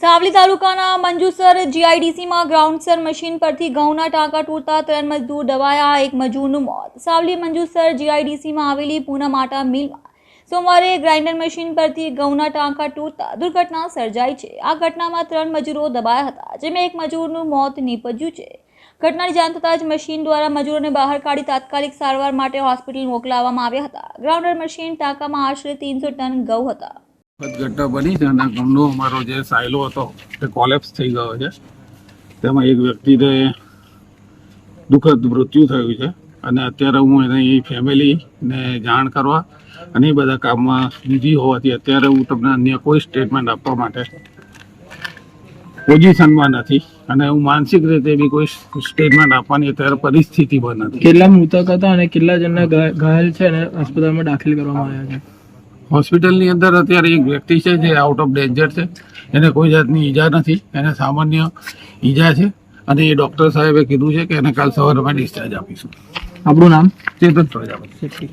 સાવલી તાલુકાના મંજુસર જીઆઈડીસીમાં ગ્રાઉન્ડસર મશીન પરથી ઘઉંના ટાંકા તૂટતા ત્રણ મજદૂર દબાયા, એક મજૂરનું મોત. સાવલી મંજુસર જીઆઈડીસીમાં આવેલી પૂનમ આટા મિલમાં સોમવારે ગ્રાઇન્ડર મશીન પરથી ઘઉંના ટાંકા તૂટતા દુર્ઘટના સર્જાઈ છે. આ ઘટનામાં ત્રણ મજૂરો દબાયા હતા, જેમાં એક મજૂરનું મોત નીપજ્યું છે. ઘટનાની જાણ થતાં જ મશીન દ્વારા મજૂરોને બહાર કાઢી તાત્કાલિક સારવાર માટે હોસ્પિટલ મોકલાવવામાં આવ્યા હતા. ગ્રાઉન્ડર મશીન ટાંકામાં આશરે તીનસો ટન ઘઉં હતા. ઘટના બની છે અને ગમનો અમારો જે સાયલો હતો, તે કોલેપ્સ થઈ ગયો છે. તેમાં એક વ્યક્તિને દુઃખદ મૃત્યુ થયું છે અને અત્યારે હું એની ફેમિલીને જાણ કરવા અને એ બધા કામમાં બિઝી હોવાથી અત્યારે હું તમને અન્ય કોઈ સ્ટેટમેન્ટ આપવા માટે પોઝિશનમાં નથી અને હું માનસિક રીતે બી કોઈ સ્ટેટમેન્ટ આપવાની અત્યારે પરિસ્થિતિમાં નથી. કેટલા મૃતક હતા અને કેટલા જણના ઘાયલ છે અને હોસ્પિટલમાં દાખલ કરવામાં આવ્યા છે? હોસ્પિટલની અંદર અત્યારે એક વ્યક્તિ છે જે આઉટ ઓફ ડેન્જર છે. એને કોઈ જાતની ઈજા નથી. એને સામાન્ય ઈજા છે. અને એ ડૉક્ટર સાહેબે કીધું છે કે એને કાલ સવારમાં ડિસ્ચાર્જ આપીશું. આપણું નામ? ચેતન પ્રજાપતિ.